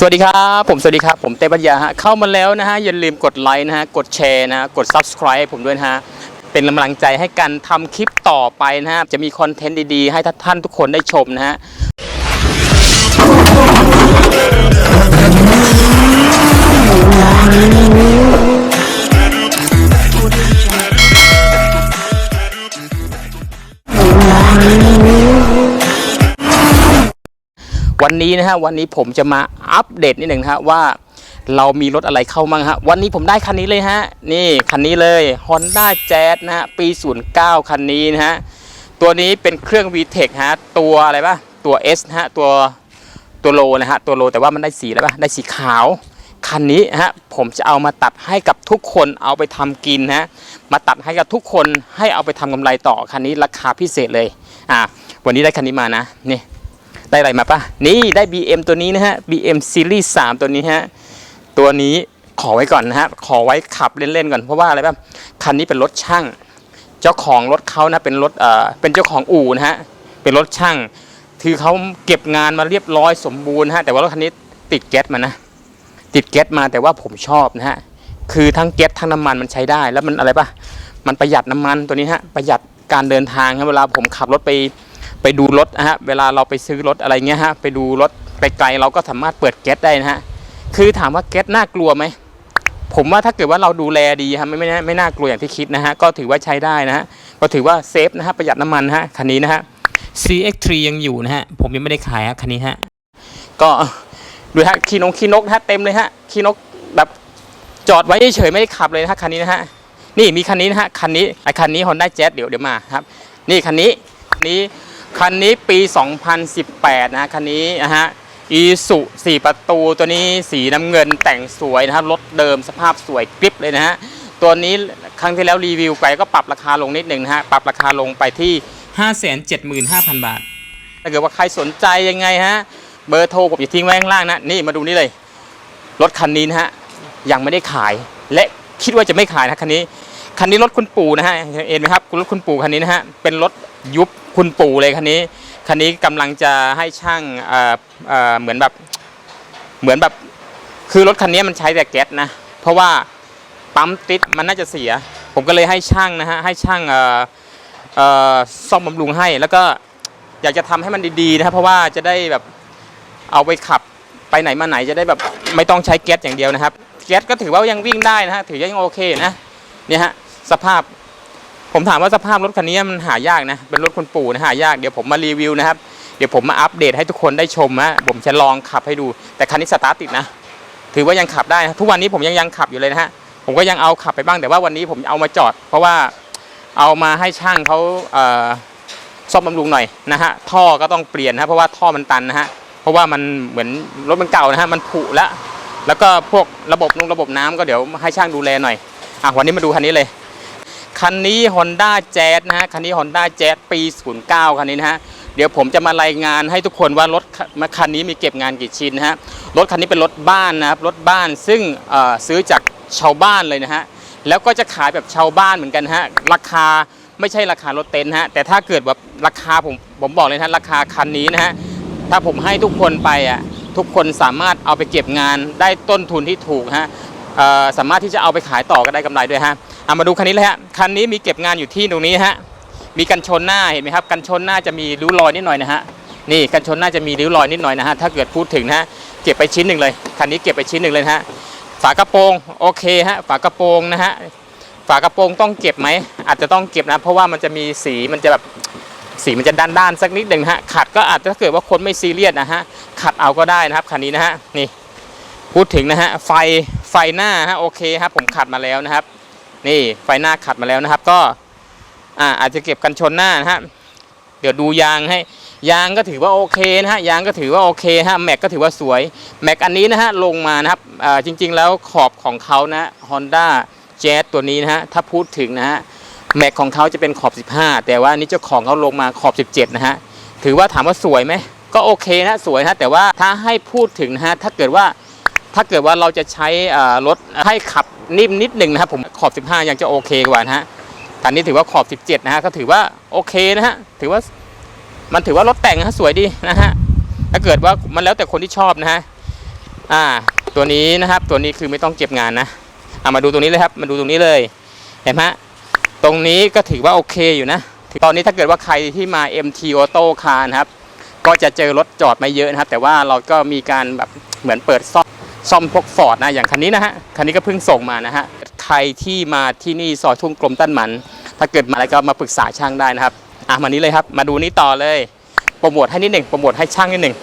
สวัสดีครับ ผมสวัสดีครับ ผมเต้ปัญญาฮะเข้ามาแล้วนะฮะ อย่าลืมกดไลค์นะฮะ กดแชร์นะ กด subscribe ผมด้วยนะฮะ เป็นกำลังใจให้กันทำคลิปต่อไปนะฮะ จะมีคอนเทนต์ดีๆ ให้ท่านทุกคนได้ชมนะฮะ วันนี้นะฮะวันนี้ผมจะมาอัปเดตนิดหนึ่งฮะว่าเรามีรถอะไรเข้ามั่งฮะวันนี้ผมได้คันนี้เลยฮะนี่คันนี้เลย Honda Jazz นะฮะปี 09 คันนี้นะฮะตัวนี้เป็นเครื่อง VTEC ฮะตัวอะไรปะตัว S นะฮะตัวตัวโลนะฮะตัวโลแต่ว่ามันได้สีอะไรปะได้สีขาวคันนี้ฮะผมจะเอามาตัดให้กับทุกคนเอาไปทำกินนะมาตัดให้กับทุกคนให้เอาไปทำกำไรต่อคันนี้ราคาพิเศษเลยอะวันนี้ได้คันนี้มานะนี่ ได้อะไรมาปะนี่ได้ BM ตัวนี้นะฮะ BM Series 3 ตัวนี้ฮะ ตัวนี้ขอไว้ก่อนนะฮะ ขอไว้ขับเล่นๆก่อน เพราะว่าอะไรปะคันนี้เป็นรถช่าง เจ้าของรถเขานะ เป็นรถ เอ่อ เป็นเจ้าของอู่นะฮะ เป็นรถช่าง คือเขาเก็บงานมาเรียบร้อยสมบูรณ์ฮะ แต่ว่ารถคันนี้ติดแก๊สมานะ ติดแก๊สมาแต่ว่าผมชอบนะฮะ คือทั้งแก๊สทั้งน้ำมันมันใช้ได้ แล้วมันอะไรปะมันประหยัดน้ำมันตัวนี้ฮะ ประหยัดการเดินทางครับเวลาผมขับรถไป ไปดูรถนะฮะเวลาเราไปซื้อรถอะไรเงี้ยฮะไปดูรถไกลๆเราก็สามารถเปิดแก๊สได้นะฮะคือถามว่าแก๊สน่ากลัวไหมผมว่าถ้าเกิดว่าเราดูแลดีฮะไม่ไม่น่าไม่น่ากลัวอย่างที่คิดนะฮะก็ถือว่าใช้ได้นะฮะก็ถือว่าเซฟนะฮะประหยัดน้ำมันนะฮะคันนี้นะฮะ CX3 ยังอยู่นะฮะผมยังไม่ได้ขายฮะคันนี้ฮะก็ดูฮะขี้นกขี้นกนะฮะเต็มเลยฮะขี้นกแบบจอดไว้เฉยๆไม่ได้ขับเลยนะฮะคันนี้นะฮะนี่มีคันนี้นะฮะคันนี้ไอคันนี้ Honda Jazz เดี๋ยวเดี๋ยวมาครับ นี่คันนี้นี้ คันนี้ปี 2018นะฮะคันนี้นะฮะอีสุ4ประตูตัวนี้สีน้ำเงินแต่งสวยนะครับรถเดิมสภาพสวยกริบเลยนะฮะตัวนี้ครั้งที่แล้วรีวิวไปก็ปรับราคาลงนิดหนึ่งนะฮะปรับราคาลงไปที่ 575,000 บาท ถ้าเกิดว่าใครสนใจยังไงฮะเบอร์โทรผมจะทิ้งไว้ข้างล่างนะนี่มาดูนี่เลย รถคันนี้นะฮะยังไม่ได้ขายและคิดว่าจะไม่ขายนะคันนี้คันนี้รถคุณปู่นะฮะเห็นไหมครับรถคุณปู่คันนี้นะฮะเป็นรถยุบ คุณปู่เลยคันนี้คันนี้กำลังจะให้ช่างเหมือนแบบเหมือนแบบคือรถคันนี้มันใช้แต่แก๊สนะเพราะว่าปั๊มติดมันน่าจะเสีย ผมก็เลยให้ช่างนะฮะให้ช่างซ่อมบำรุงให้ แล้วก็อยากจะทำให้มันดีๆนะครับเพราะว่าจะได้แบบเอาไปขับไปไหนมาไหนจะได้แบบไม่ต้องใช้แก๊สอย่างเดียวนะครับแก๊สก็ถือว่ายังวิ่งได้นะฮะถือยังโอเคนะเนี่ยฮะสภาพ ผมถามว่าสภาพรถคันนี้มันหายากนะ เป็นรถคุณปู่นะหายาก เดี๋ยวผมมารีวิวนะครับ เดี๋ยวผมมาอัปเดตให้ทุกคนได้ชมนะผมจะลองขับให้ดู แต่คันนี้สตาร์ทติดนะ ถือว่ายังขับได้นะทุกวันนี้ผมยังยังขับอยู่เลยนะฮะ ผมก็ยังเอาขับไปบ้าง แต่ว่าวันนี้ผมเอามาจอด เพราะว่าเอามาให้ช่างเขาเซ่อมบำรุงหน่อยนะฮะ ท่อก็ต้องเปลี่ยนนะเพราะว่าท่อมันตันนะฮะ เพราะว่ามันเหมือนรถมันเก่านะฮะ มันผุแล้ว แล้วก็พวกระบบนุ่งระบบน้ำก็เดี๋ยวให้ช่างดูแลหน่อย อะวันนี้มาดูคันนี้เลย คันนี้ Honda Jazz นะฮะ คันนี้ Honda Jazz ปี 09 คันนี้นะฮะ เดี๋ยวผมจะมารายงานให้ทุกคนว่ารถคันนี้มีเก็บงานกี่ชิ้นนะฮะ รถคันนี้เป็นรถบ้านนะครับ รถบ้านซึ่งเอ่อซื้อจากชาวบ้านเลยนะฮะ แล้วก็จะขายแบบชาวบ้านเหมือนกันฮะ ราคาไม่ใช่ราคารถเต็นท์ฮะ แต่ถ้าเกิดแบบราคาผมผมบอกเลยนะฮะราคาคันนี้นะฮะ ถ้าผมให้ทุกคนไปอะ ทุกคนสามารถเอาไปเก็บงานได้ต้นทุนที่ถูกฮะเอ่อสามารถที่จะเอาไปขายต่อก็ได้กำไรด้วยฮะ เอามาดูคันนี้เลยฮะ คันนี้มีเก็บงานอยู่ที่ตรงนี้ฮะ มีกันชนหน้าเห็นไหมครับ กันชนหน้าจะมีริ้วรอยนิดหน่อยนะฮะ นี่กันชนหน้าจะมีริ้วรอยนิดหน่อยนะฮะ ถ้าเกิดพูดถึงนะฮะ เก็บไปชิ้นหนึ่งเลย คันนี้เก็บไปชิ้นหนึ่งเลยฮะ ฝากระโปรงโอเคฮะ ฝากระโปรงนะฮะ ฝากระโปรงต้องเก็บไหม อาจจะต้องเก็บนะ เพราะว่ามันจะมีสี มันจะแบบสีมันจะด้านๆสักนิดหนึ่งฮะ ขัดก็อาจจะถ้าเกิดว่าคนไม่ซีเรียสนะฮะ ขัดเอาก็ได้นะครับคันนี้นะฮะ นี่ พูดถึงนะฮะ ไฟ ไฟหน้าฮะ โอเคครับ ผมขัดมาแล้วนะครับ นี่ไฟหน้าขัดมาแล้วนะครับ ก็อ่าอาจจะเก็บกันชนหน้านะฮะเดี๋ยวดูยางให้ยางก็ถือว่าโอเคนะฮะยางก็ถือว่าโอเคฮะแม็กก็ถือว่าสวยแม็กอันนี้นะฮะลงมานะครับอ่าจริง ๆ แล้วขอบของเขานะ Honda Jazz ตัวนี้นะฮะถ้าพูดถึงนะฮะแม็กของเขาจะเป็นขอบ 15 แต่ว่านี้เจ้าของเขาลงมาขอบ 17 นะฮะถือว่าถามว่าสวยไหมก็โอเคนะสวยนะแต่ว่าถ้าให้พูดถึงนะฮะถ้าเกิดว่า ถ้าเกิดว่าเราจะใช้รถให้ขับนิ่มนิดหนึ่งนะครับผมขอบ 15 ยังจะโอเคกว่านะฮะคันนี้ถือว่าขอบ 17 นะฮะก็ถือว่าโอเคนะฮะถือว่ามันถือว่ารถแต่งนะสวยดีนะฮะถ้าเกิดว่ามันแล้วแต่คนที่ชอบนะฮะอ่าตัวนี้นะครับตัวนี้คือไม่ต้องเก็บงานนะเอามาดูตรงนี้เลยครับมาดูตรงนี้เลยเห็นไหมตรงนี้ก็ถือว่าโอเคอยู่นะตอนนี้ถ้าเกิดว่าใครที่มา MT Auto Car นะครับ ก็จะเจอรถจอดไม่เยอะนะครับ แต่ว่าเราก็มีการแบบเหมือนเปิดซ่อม ซ่อมพวกฟอร์ดนะอย่างคันนี้นะฮะคันนี้ก็เพิ่งส่งมานะฮะใครที่มาที่นี่ซอยทุ่งกลมตั้นหมัน ถ้าเกิดมาอะไรก็มาปรึกษาช่างได้นะครับอะมานี้เลยครับ มาดูนี้ต่อเลยโปรโมทให้นิดหนึ่งโปรโมทให้ช่างนิดหนึ่ง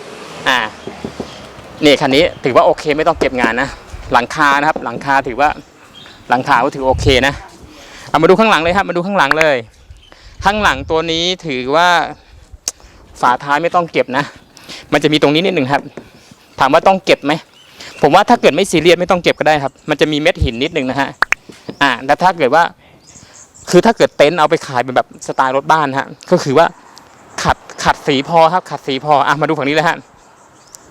อ่านี่คันนี้ถือว่าโอเคไม่ต้องเก็บงานนะหลังคานะครับ หลังคาถือว่าหลังคาก็ถือโอเคนะเอามาดูข้างหลังเลยครับมาดูข้างหลังเลย ข้างหลังตัวนี้ถือว่าฝาท้ายไม่ต้องเก็บนะ มันจะมีตรงนี้นิดหนึ่งครับ ถามว่าต้องเก็บไหม ผมว่าถ้าเกิดไม่ซีเรียสไม่ต้องเก็บก็ได้ครับ มันจะมีเม็ดหินนิดหนึ่งนะฮะอ่าแต่ถ้าเกิดว่า คือถ้าเกิดเต็นท์เอาไปขายเป็นแบบสไตล์รถบ้านฮะก็คือว่าขัดขัดสีพอครับ ขัดสีพออะมาดูฝั่งนี้เลยฮะ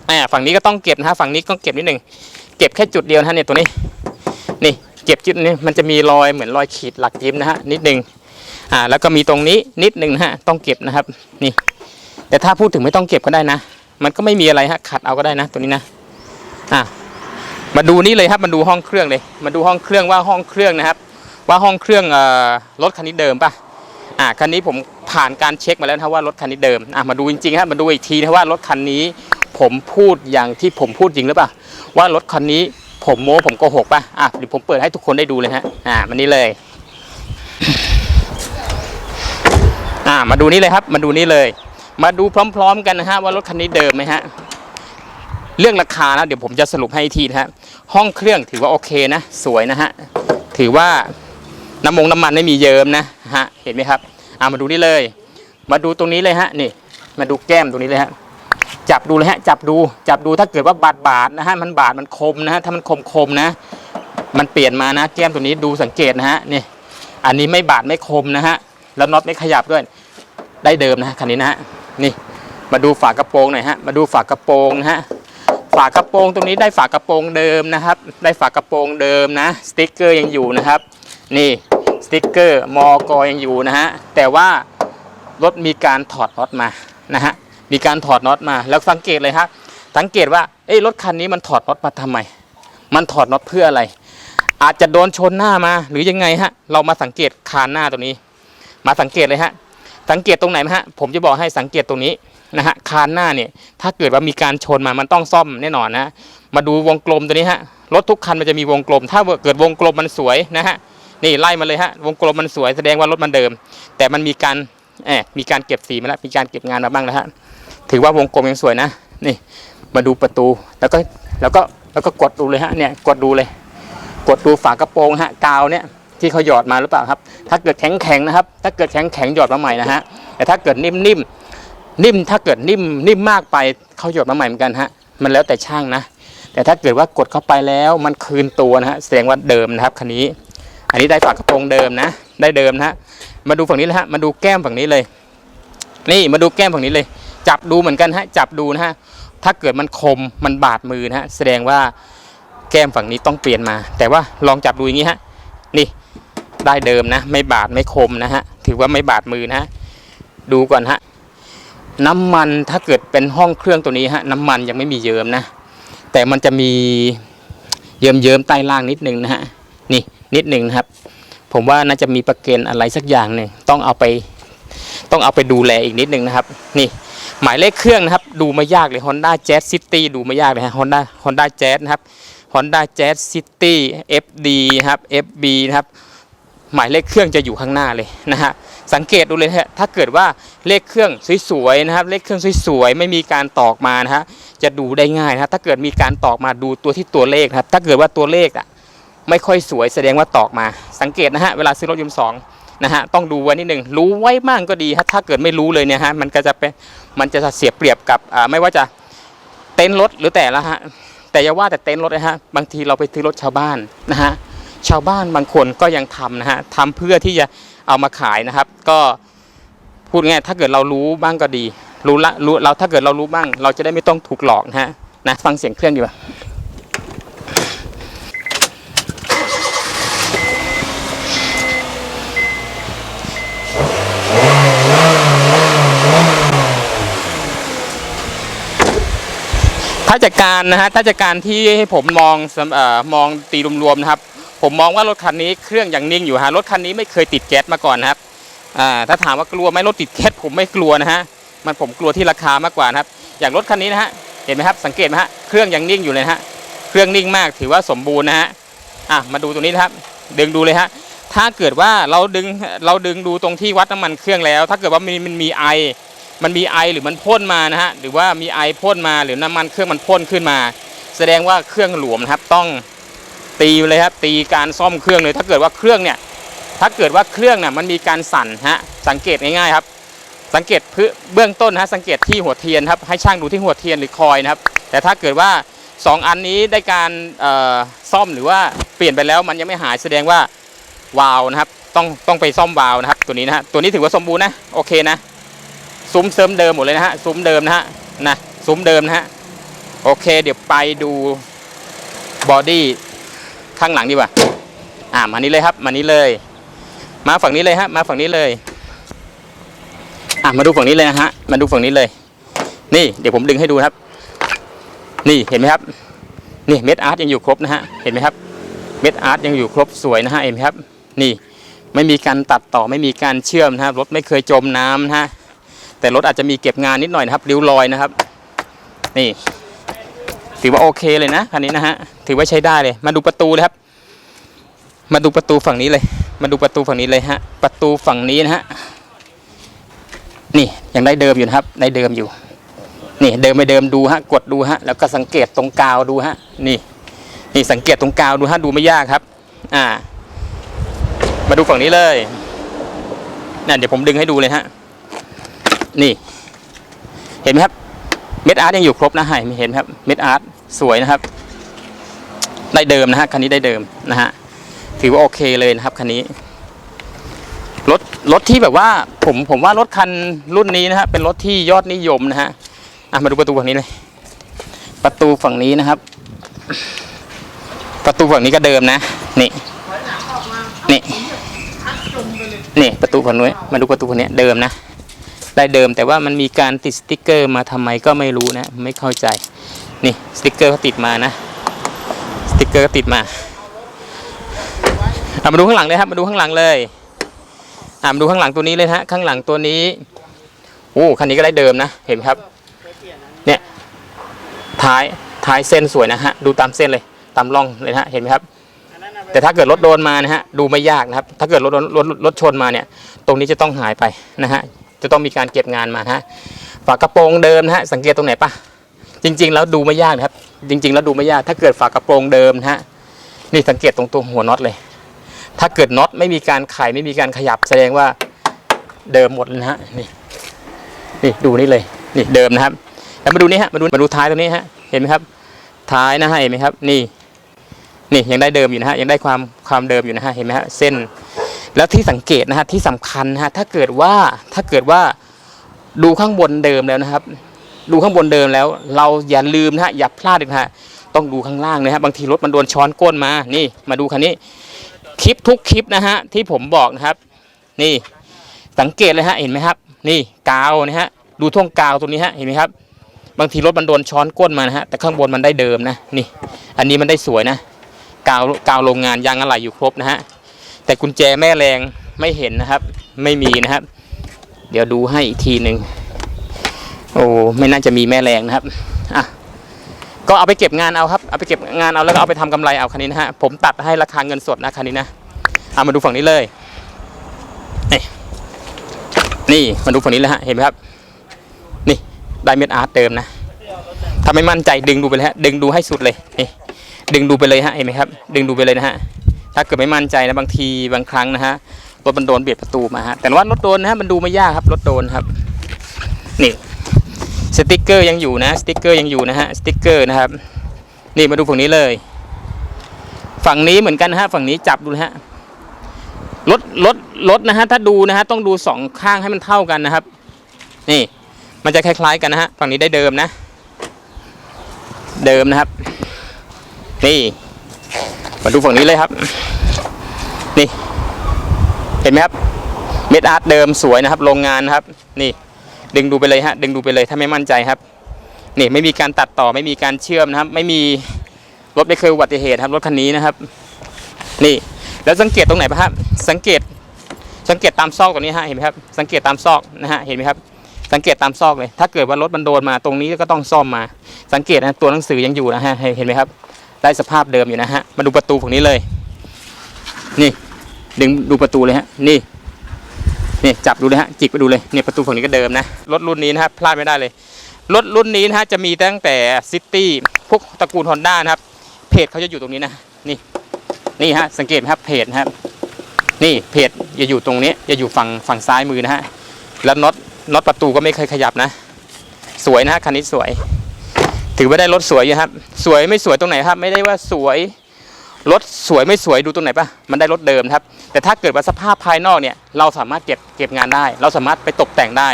อ่าฝั่งนี้ก็ต้องเก็บนะฮะฝั่งนี้ก็เก็บนิดหนึ่งเก็บแค่จุดเดียวนะฮะเนี่ยตัวนี้นี่เก็บจุดนี้มันจะมีรอยเหมือนรอยขีดหลักยิ้มนะฮะนิดหนึ่งอ่าแล้วก็มีตรงนี้นิดหนึ่งนะฮะต้องเก็บนะครับนี่ แต่ถ้าพูดถึงไม่ต้องเก็บก็ได้นะ มันก็ไม่มีอะไรฮะขัดเอาก็ได้นะ ตัวนี้นะ อะมาดูนี่เลยครับมาดูห้องเครื่องเลยมาดูห้องเครื่องว่าห้องเครื่องนะครับ ว่าห้องเครื่องเอ่อรถคันนี้เดิมปะอ่าคันนี้ผมผ่านการเช็คมาแล้วนะว่ารถคันนี้เดิมอะมาดูจริงๆครับมาดูอีกทีนะว่ารถคันนี้ ผมพูดอย่างที่ผมพูดจริงหรือเปล่าว่ารถคันนี้ผมโม้ผมโกหกป่ะอะเดี๋ยวผมเปิดให้ทุกคนได้ดูเลยฮะอ่ามันนี้เลยอ่ามาดูนี่เลยครับ มาดูนี่เลย มาดูพร้อม ๆ กันนะฮะว่ารถคันนี้เดิมไหมฮะ เรื่องราคานะเดี๋ยวผมจะสรุปให้ทีนะฮะห้องเครื่องถือว่าโอเคนะ สวยนะฮะถือว่าน้ำมงน้ำมันไม่มีเยิมนะฮะเห็นไหมครับอ่ามาดูนี่เลย มาดูตรงนี้เลยฮะนี่ มาดูแก้มตรงนี้เลยฮะจับดูเลยฮะจับดูจับดูถ้าเกิดว่าบาดบาดนะฮะมันบาดมันคมนะฮะถ้ามันคมคมนะ มันเปลี่ยนมานะ แก้มตัวนี้ดูสังเกตนะฮะนี่อันนี้ไม่บาดไม่คมนะฮะแล้วน็อตไม่ขยับด้วย ได้เดิมนะคันนี้นะฮะนี่ มาดูฝากระโปรงหน่อยฮะมาดูฝากระโปรงนะฮะ ฝากระโปรงตรงนี้ได้ฝากระโปรงเดิมนะครับ ได้ฝากระโปรงเดิมนะ สติ๊กเกอร์ยังอยู่นะครับ นี่สติ๊กเกอร์มอกอยังอยู่นะฮะ แต่ว่ารถมีการถอดน็อตมานะฮะ มีการถอดน็อตมา แล้วสังเกตเลยฮะสังเกตว่า เอ้ยรถคันนี้มันถอดน็อตมาทำไม มันถอดน็อตเพื่ออะไร อาจจะโดนชนหน้ามาหรือยังไงฮะ เรามาสังเกตคานหน้าตัวนี้ มาสังเกตเลยฮะ สังเกตตรงไหนไหมฮะผมจะบอกให้สังเกตตรงนี้นะฮะคานหน้าเนี่ยถ้าเกิดว่ามีการชนมามันต้องซ่อมแน่นอนนะมาดูวงกลมตัวนี้ฮะรถทุกคันมันจะมีวงกลม ถ้าเกิดวงกลมมันสวยนะฮะนี่ไล่มาเลยฮะวงกลมมันสวยแสดงว่ารถมันเดิม แต่มันมีการแอบมีการเก็บสีมาแล้วมีการเก็บงานมาบ้างแล้วฮะถือว่าวงกลมยังสวยนะนี่มาดูประตูแล้วก็แล้วก็แล้วก็กดดูเลยฮะเนี่ยกดดูเลย กดดูฝากระโปรงฮะกาวเนี่ย ที่เขาหยอดมาหรือเปล่าครับ ถ้าเกิดแข็งแข็งนะครับ ถ้าเกิดแข็งแข็งหยอดมาใหม่นะฮะ แต่ถ้าเกิดนิ่มนิ่มนิ่มถ้าเกิดนิ่มนิ่มมากไปเขาหยอดมาใหม่เหมือนกันฮะ มันแล้วแต่ช่างนะ แต่ถ้าเกิดว่ากดเข้าไปแล้วมันคืนตัวนะฮะแสดงว่าเดิมนะครับคันนี้ อันนี้ได้ฝากระโปรงเดิมนะ ได้เดิมนะฮะ มาดูฝั่งนี้เลยฮะ มาดูแก้มฝั่งนี้เลย นี่มาดูแก้มฝั่งนี้เลย จับดูเหมือนกันฮะ จับดูนะฮะ ถ้าเกิดมันคมมันบาดมือนะฮะ แสดงว่าแก้มฝั่งนี้ต้องเปลี่ยนมา แต่ว่าลองจับดูอย่างนี้ฮะ นี่ ได้เดิมนะ ไม่บาดไม่คมนะฮะ ถือว่าไม่บาดมือนะดูก่อนฮะ น้ำมันถ้าเกิดเป็นห้องเครื่องตัวนี้ฮะ น้ำมันยังไม่มีเยิ้มนะ แต่มันจะมีเยิ้มเยิ้มใต้ล่างนิดนึงนะฮะ นี่นิดหนึ่งนะครับ ผมว่าน่าจะมีประเกนอะไรสักอย่างหนึ่งต้องเอาไป ต้องเอาไปดูแลอีกนิดนึงนะครับ นี่หมายเลขเครื่องนะครับ ดูไม่ยากเลย Honda Jazz City ดูไม่ยากเลยฮะ Honda Honda Jazz นะครับ Honda Jazz City FD นะครับ FB นะครับ หมายเลขเครื่องจะอยู่ข้างหน้าเลยนะฮะสังเกตดูเลยฮะถ้าเกิดว่าเลขเครื่องสวยๆนะครับเลขเครื่องสวยๆไม่มีการตอกมานะฮะจะดูได้ง่ายนะถ้าเกิดมีการตอกมาดูตัวที่ตัวเลขครับถ้าเกิดว่าตัวเลขอะไม่ค่อยสวยแสดงว่าตอกมา สังเกตนะฮะเวลาซื้อรถยนต์สองนะฮะต้องดูไว้นิดหนึ่งรู้ไว้บ้างก็ดีฮะถ้าเกิดไม่รู้เลยเนี่ยฮะมันก็จะเป็นมันจะเสียเปรียบกับอ่าไม่ว่าจะเต็นท์รถหรือแต่ละฮะแต่อย่าว่าแต่เต็นท์รถนะฮะบางทีเราไปซื้อรถชาวบ้านนะฮะ ชาวบ้านบางคนก็ยังทำนะฮะทำเพื่อที่จะเอามาขายนะครับ ก็พูดง่ายๆถ้าเกิดเรารู้บ้างก็ดี รู้ละรู้เราถ้าเกิดเรารู้บ้าง เราจะได้ไม่ต้องถูกหลอกนะฮะนะฟังเสียงเครื่องดีกว่าถ้าจากการนะฮะถ้าจากการที่ให้ผมมองอมองตีรวมๆนะครับ ผมมองว่ารถคันนี้เครื่องยังนิ่งอยู่ฮะรถคันนี้ไม่เคยติดแก๊สมาก่อนนะครับอ่าถ้าถามว่ากลัวไหมรถติดแก๊สผมไม่กลัวนะฮะมันผมกลัวที่ราคามากกว่านะครับ อย่างรถคันนี้นะฮะเห็นไหมครับสังเกตไหมฮะเครื่องยังนิ่งอยู่เลยนะฮะเครื่องนิ่งมากถือว่าสมบูรณ์นะฮะอะมาดูตรงนี้นะครับ ดึงดูเลยฮะถ้าเกิดว่าเราดึงเราดึงดูตรงที่วัดน้ำมันเครื่องแล้ว ถ้าเกิดว่ามันมันมีไอ มันมีไอหรือมันพ่นมานะฮะหรือว่ามีไอพ่นมาหรือน้ำมันเครื่องมันพ่นขึ้นมา แสดงว่าเครื่องหลวมนะครับต้อง ตีเลยครับตีการซ่อมเครื่องเลย ถ้าเกิดว่าเครื่องเนี่ยถ้าเกิดว่าเครื่องน่ยมันมีการสั่นฮะสังเกตง่ายๆครับ สังเกตพื้นเบื้องต้นนะฮะสังเกตที่หัวเทียนครับให้ช่างดูที่หัวเทียนหรือคอยนะครับ แต่ถ้าเกิดว่า 2 อันนี้ได้การเอ่อซ่อมหรือว่าเปลี่ยนไปแล้วมันยังไม่หายแสดงว่าวาล์วนะครับ ต้องต้องไปซ่อมวาล์วนะครับ ตัวนี้นะฮะตัวนี้ถือว่าสมบูรณ์นะโอเคนะซุ้มเสริมเดิมหมดเลยนะฮะซุ้มเดิมนะฮะนะซุ้มเดิมนะฮะโอเค เดี๋ยวไปดูบอดี้ ข้างหลังดีกว่า อ่ามานี้เลยครับ มานี้เลย มาฝั่งนี้เลยฮะ มาฝั่งนี้เลย อะมาดูฝั่งนี้เลยนะฮะ มาดูฝั่งนี้เลย นี่เดี๋ยวผมดึงให้ดูครับ นี่เห็นไหมครับ นี่เม็ดอาร์ตยังอยู่ครบนะฮะ เห็นไหมครับ เม็ดอาร์ตยังอยู่ครบสวยนะฮะเห็นไหมครับ นี่ไม่มีการตัดต่อไม่มีการเชื่อมนะครับรถไม่เคยจมน้ำนะฮะแต่รถอาจจะมีเก็บงานนิดหน่อยนะครับริ้วรอยนะครับ นี่ ถือว่าโอเคเลยนะคันนี้นะฮะถือว่าใช้ได้เลย มาดูประตูเลยครับ มาดูประตูฝั่งนี้เลย มาดูประตูฝั่งนี้เลยฮะ ประตูฝั่งนี้นะฮะนี่ยังได้เดิมอยู่นะครับได้เดิมอยู่ นี่เดิมไม่เดิมดูฮะ กดดูฮะ แล้วก็สังเกตตรงกาวดูฮะ นี่ นี่สังเกตตรงกาวดูฮะดูไม่ยากครับ อ่า มาดูฝั่งนี้เลยนั่นเดี๋ยวผมดึงให้ดูเลยฮะ นี่ เห็นไหมครับ เม็ดอาร์ตยังอยู่ครบนะให้เห็นไหมครับ เม็ดอาร์ต สวยนะครับ ได้เดิมนะฮะคันนี้ได้เดิมนะฮะถือว่าโอเคเลยนะครับคันนี้รถรถที่แบบว่าผมผมว่ารถคันรุ่นนี้นะฮะเป็นรถที่ยอดนิยมนะฮะอะมาดูประตูฝั่งนี้เลย ประตูฝั่งนี้นะครับ ประตูฝั่งนี้ก็เดิมนะนี่นี่นี่ประตูฝั่งนู้นมาดูประตูฝั่งนี้เดิมนะได้เดิมแต่ว่ามันมีการติดสติกเกอร์มาทำไมก็ไม่รู้นะ ไม่เข้าใจ นี่สติกเกอร์เขาติดมานะ สติกเกอร์ก็ติดมาเอามาดูข้างหลังเลยครับ มาดูข้างหลังเลยอ่ามาดูข้างหลังตัวนี้เลยฮะ ข้างหลังตัวนี้ โอ้ คันนี้ก็ได้เดิมนะ เห็นไหมครับ เนี่ย ท้าย ท้ายเส้นสวยนะฮะ ดูตามเส้นเลย ตามร่องเลยนะฮะ เห็นไหมครับ แต่ถ้าเกิดรถโดนมานะฮะ ดูไม่ยากนะครับ ถ้าเกิดรถรถรถชนมาเนี่ย ตรงนี้จะต้องหายไปนะฮะ จะต้องมีการเก็บงานมาฮะ ฝากระโปรงเดิมนะฮะ สังเกตตรงไหนปะ จริง ๆ แล้วดูไม่ยากนะครับ จริง ๆ แล้วดูไม่ยาก ถ้าเกิดฝากระโปรงเดิมนะฮะนี่สังเกตตรงตัวหัวน็อตเลย ถ้าเกิดน็อตไม่มีการไขไม่มีการขยับแสดงว่าเดิมหมดนะฮะนี่นี่ดูนี่เลยนี่เดิมนะครับแล้วมาดูนี่ฮะมาดูมาดูท้ายตรงนี้ฮะเห็นไหมครับ ท้ายนะฮะเห็นไหมครับ นี่ นี่ยังได้เดิมอยู่นะฮะยังได้ความความเดิมอยู่นะฮะเห็นไหมฮะเส้น แล้วที่สังเกตนะฮะที่สำคัญนะฮะถ้าเกิดว่าถ้าเกิดว่าดูข้างบนเดิมแล้วนะครับ ดูข้างบนเดิมแล้ว เราอย่าลืมนะฮะอย่าพลาดเลยนะฮะต้องดูข้างล่างเลยฮะบางทีรถมันโดนช้อนก้นมานี่มาดูคันนี้ คลิปทุกคลิปนะฮะที่ผมบอกนะครับ นี่สังเกตเลยฮะเห็นไหมครับ นี่กาวนะฮะดูท่วงกาวตรงนี้ฮะเห็นไหมครับ บางทีรถมันโดนช้อนก้นมานะฮะแต่ข้างบนมันได้เดิมนะนี่ อันนี้มันได้สวยนะกาวกาวโรงงานยางอะไหล่อยู่ครบนะฮะแต่กุญแจแม่แรงไม่เห็นนะครับ ไม่มีนะครับ เดี๋ยวดูให้อีกทีหนึ่ง โอ้ไม่น่าจะมีแม่แรงนะครับอะก็เอาไปเก็บงานเอาครับเอาไปเก็บงานเอาแล้วก็เอาไปทำกำไรเอาคันนี้นะฮะผมตัดให้ราคาเงินสดนะคันนี้นะเอามาดูฝั่งนี้เลยนี่นี่มาดูฝั่งนี้เลยฮะเห็นไหมครับ นี่ไดเมดอาร์ตเติมนะถ้าไม่มั่นใจดึงดูไปเลยฮะดึงดูให้สุดเลยนี่ดึงดูไปเลยฮะเห็นไหมครับ ดึงดูไปเลยนะฮะถ้าเกิดไม่มั่นใจนะบางทีบางครั้งนะฮะรถมันโดนเบียดประตูมาฮะแต่ว่ารถโดนนะฮะมันดูไม่ยากครับรถโดนครับ นี่ สติกเกอร์ยังอยู่นะสติกเกอร์ยังอยู่นะฮะสติกเกอร์นะครับ นี่มาดูฝั่งนี้เลย ฝั่งนี้เหมือนกันฮะฝั่งนี้จับดูนะฮะรถรถรถนะฮะถ้าดูนะฮะต้องดูสองข้างให้มันเท่ากันนะครับ นี่มันจะคล้ายๆกันนะฮะฝั่งนี้ได้เดิมนะ เดิมนะครับ นี่มาดูฝั่งนี้เลยครับ นี่ เห็นไหมครับ เม็ดอาร์ตเดิมสวยนะครับ โรงงานนะครับ นี่ ดึงดูไปเลยฮะดึงดูไปเลยถ้าไม่มั่นใจครับนี่ไม่มีการตัดต่อไม่มีการเชื่อมนะครับ ไม่มีรถไม่เคยอุบัติเหตุครับรถคันนี้นะครับ นี่แล้วสังเกตตรงไหนปะครับ สังเกตสังเกตตามซอกตรงนี้ฮะเห็นไหมครับ สังเกตตามซอกนะฮะเห็นไหมครับ สังเกตตามซอกเลย ถ้าเกิดว่ารถมันโดนมาตรงนี้ก็ต้องซ่อมมา สังเกตนะตัวหนังสือยังอยู่นะฮะเห็นไหมครับ ได้สภาพเดิมอยู่นะฮะมาดูประตูฝั่งนี้เลย นี่ดึงดูประตูเลยฮะนี่ นี่จับดูเลยฮะจิกไปดูเลยเนี่ยประตูฝั่งนี้ก็เดิมนะรถรุ่นนี้นะครับพลาดไม่ได้เลยรถรุ่นนี้นะฮะจะมีตั้งแต่ซิตี้พวกตระกูลฮอนด้านะครับ เพจเขาจะอยู่ตรงนี้นะนี่นี่ฮะสังเกตครับเพจครับนี่เพจจะอยู่ตรงนี้จะอยู่ฝั่งฝั่งซ้ายมือนะฮะแล้วน็อตน็อตประตูก็ไม่เคยขยับนะ สวยนะฮะคันนี้สวย ถือว่าได้รถสวยอยู่ครับ สวยไม่สวยตรงไหนครับ ไม่ได้ว่าสวย รถสวยไม่สวยดูตรงไหนปะมันได้รถเดิมครับ แต่ถ้าเกิดว่าสภาพภายนอกเนี่ยเราสามารถเก็บเก็บงานได้ เราสามารถไปตกแต่งได้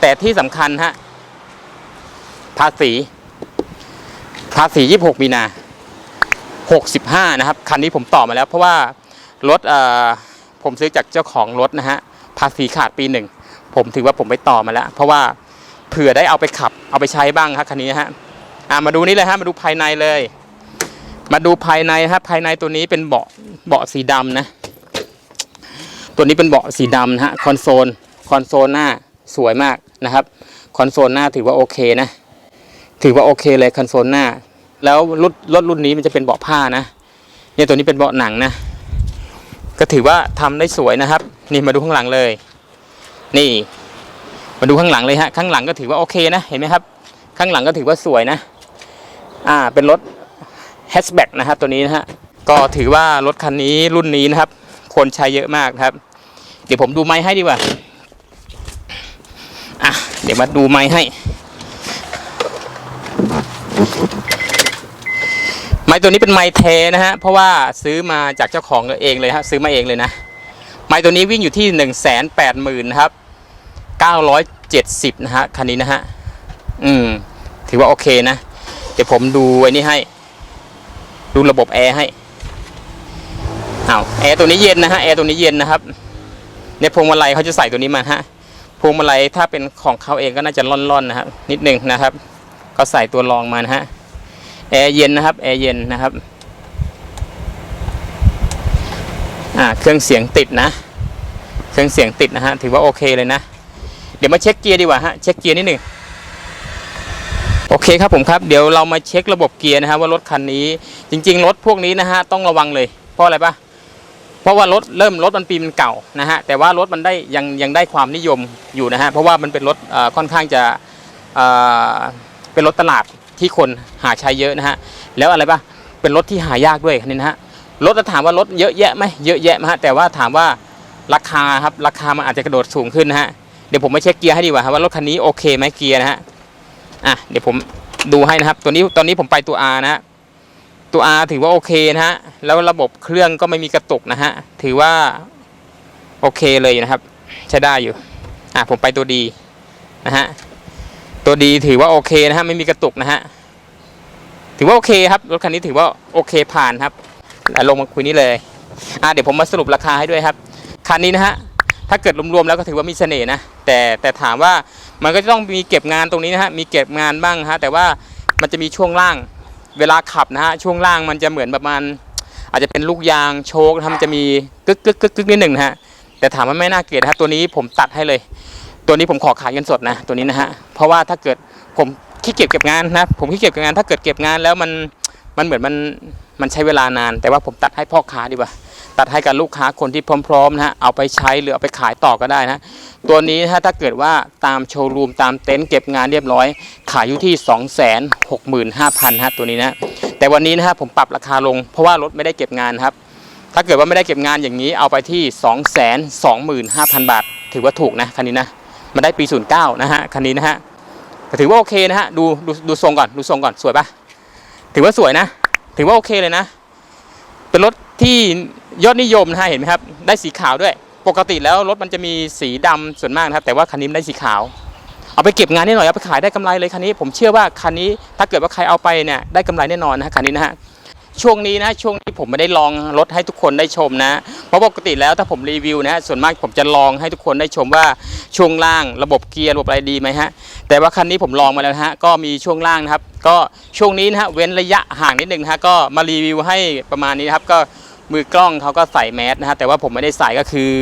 แต่ที่สำคัญฮะภาษีภาษี 26 มีนา 65 นะครับ คันนี้ผมต่อมาแล้วเพราะว่ารถเออผมซื้อจากเจ้าของรถนะฮะ ภาษีขาดปีหนึ่ง ผมถือว่าผมไปต่อมาแล้ว เพราะว่าเผื่อได้เอาไปขับ เอาไปใช้บ้างครับคันนี้ฮะมาดูนี่เลยฮะ มาดูภายในเลย มาดูภายในฮะภายในตัวนี้เป็นเบาะเบาะสีดำนะ ตัวนี้เป็นเบาะสีดำนะฮะคอนโซลคอนโซลหน้าสวยมากนะครับคอนโซลหน้าถือว่าโอเคนะ ถือว่าโอเคเลยคอนโซลหน้า แล้วรถรถรุ่นนี้มันจะเป็นเบาะผ้านะเนี่ยตัวนี้เป็นเบาะหนังนะ ก็ถือว่าทำได้สวยนะครับ นี่มาดูข้างหลังเลย นี่ มาดูข้างหลังเลยฮะข้างหลังก็ถือว่าโอเคนะเห็นไหมครับ ข้างหลังก็ถือว่าสวยนะ อ่าเป็นรถ ฮชแบ็กนะครับตัวนี้นะฮะก็ถือว่ารถคันนี้รุ่นนี้นะครับ คนใช้เยอะมากครับ เดี๋ยวผมดูไม้ให้ดีกว่าอะเดี๋ยวมาดูไม้ให้ ไม้ตัวนี้เป็นไม้เทนะฮะเพราะว่าซื้อมาจากเจ้าของเองเลยฮะซื้อมาเองเลยนะ ไม้ตัวนี้วิ่งอยู่ที่หนึ่งแสนแปดหมื่นครับเก้าร้อยเจ็ดสิบนะฮะคันนี้นะฮะอืมถือว่าโอเคนะ เดี๋ยวผมดูไอ้นี่ให้ ดูระบบแอร์ให้เอาแอร์ตัวนี้เย็นนะฮะแอร์ตัวนี้เย็นนะครับเนี่ยพวงมาลัยเขาจะใส่ตัวนี้มาฮะพวงมาลัยถ้าเป็นของเขาเองก็น่าจะร่อนๆนะครับนิดนึงนะครับ ก็ใส่ตัวรองมานะฮะแอร์เย็นนะครับแอร์เย็นนะครับอ่าเครื่องเสียงติดนะ เครื่องเสียงติดนะฮะถือว่าโอเคเลยนะ เดี๋ยวมาเช็คเกียร์ดีกว่าฮะเช็คเกียร์นิดหนึ่ง โอเคครับผมครับเดี๋ยวเรามาเช็คระบบเกียร์นะฮะว่ารถคันนี้จริง ๆ รถพวกนี้นะฮะต้องระวังเลย เพราะอะไรปะเพราะว่ารถเริ่มรถมันปีมันเก่านะฮะแต่ว่ารถมันได้ยังยังได้ความนิยมอยู่นะฮะเพราะว่ามันเป็นรถอ่อค่อนข้างจะเอ่อเป็นรถตลาดที่คนหาใช้เยอะนะฮะแล้วอะไรปะเป็นรถที่หายากด้วยนนี้นะฮะรถจะถามว่ารถเยอะแยะไหมเยอะแยะนะฮะแต่ว่าถามว่าราคาครับราคามันอาจจะกระโดดสูงขึ้นนะฮะเดี๋ยวผมมาเช็คเกียร์ให้ดีกว่าครับว่ารถคันนี้โอเคไหมเกียร์นะฮะ อะเดี๋ยวผมดูให้นะครับ ตัวนี้ตอนนี้ผมไปตัว R นะฮะตัว R ถือว่าโอเคนะฮะแล้วระบบเครื่องก็ไม่มีกระตุกนะฮะถือว่าโอเคเลยนะครับ ใช้ได้อยู่อะผมไปตัวดีนะฮะตัวดีถือว่าโอเคนะฮะไม่มีกระตุกนะฮะถือว่าโอเคครับรถคันนี้ถือว่าโอเคผ่านครับอะลงมาคุยนี้เลยอะเดี๋ยวผมมาสรุปราคาให้ด้วยครับคันนี้นะฮะถ้าเกิดรวมๆแล้วก็ถือว่ามีเสน่ห์นะแต่แต่ถามว่า มันก็จะต้องมีเก็บงานตรงนี้นะฮะมีเก็บงานบ้างฮะแต่ว่ามันจะมีช่วงล่าง เวลาขับนะฮะช่วงล่างมันจะเหมือนประมาณ อาจจะเป็นลูกยางโชคนะครับมันจะมีกึกกึกกึกกึกนิดหนึ่งนะฮะแต่ถามว่าไม่น่าเกลียดนะครับตัวนี้ผมตัดให้เลย ตัวนี้ผมขอขายเงินสดนะตัวนี้นะฮะเพราะว่าถ้าเกิดผมขี้เกียจเก็บงานนะผมขี้เกียจเก็บงานถ้าเกิดเก็บงานแล้วมันมันเหมือนมันมันใช้เวลานาน แต่ว่าผมตัดให้พ่อค้าดีกว่า ตัดให้กับลูกค้าคนที่พร้อมๆนะฮะเอาไปใช้หรือเอาไปขายต่อก็ได้นะตัวนี้นะถ้าเกิดว่าตามโชว์รูมตามเต็นท์เก็บงานเรียบร้อย ขายอยู่ที่ 265,000ฮะตัวนี้นะแต่วันนี้นะฮะผมปรับราคาลง เพราะว่ารถไม่ได้เก็บงานครับ ถ้าเกิดว่าไม่ได้เก็บงานอย่างนี้เอาไปที่ 225,000 บาท ถือว่าถูกนะคันนี้นะมันได้ปี 09 นะฮะคันนี้นะฮะถือว่าโอเคนะฮะดูดูดูทรงก่อนดูทรงก่อนสวยปะถือว่าสวยนะ ถือว่าโอเคเลยนะ เป็นรถ ที่ยอดนิยมนะฮะเห็นไหมครับ ได้สีขาวด้วย ปกติแล้วรถมันจะมีสีดำส่วนมากนะครับ แต่ว่าคันนี้ได้สีขาว เอาไปเก็บงานนิดหน่อยเอาไปขายได้กำไรเลยคันนี้ ผมเชื่อว่าคันนี้ถ้าเกิดว่าใครเอาไปเนี่ยได้กำไรแน่นอนนะคันนี้นะฮะช่วงนี้นะช่วงนี้ผมไม่ได้ลองรถให้ทุกคนได้ชมนะ เพราะปกติแล้วถ้าผมรีวิวนะส่วนมากผมจะลองให้ทุกคนได้ชมว่าช่วงล่างระบบเกียร์ระบบอะไรดีไหมฮะแต่ว่าคันนี้ผมลองมาแล้วนะฮะก็มีช่วงล่างนะครับ ก็ช่วงนี้นะฮะเว้นระยะห่างนิดนึงนะฮะก็มารีวิวให้ประมาณนี้นะครับก็ มือกล้องเขาก็ใส่แมสนะฮะแต่ว่าผมไม่ได้ใส่ก็คือ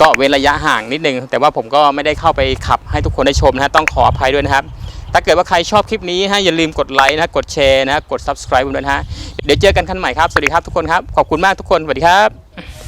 ก็เว้นระยะห่างนิดนึง แต่ว่าผมก็ไม่ได้เข้าไปขับให้ทุกคนได้ชมนะฮะต้องขออภัยด้วยนะครับ ถ้าเกิดว่าใครชอบคลิปนี้ฮะอย่าลืมกดไลค์นะกดแชร์นะกด subscribe ผมด้วยนะฮะเดี๋ยวเจอกันคันใหม่ครับ สวัสดีครับทุกคนครับ ขอบคุณมากทุกคนสวัสดีครับ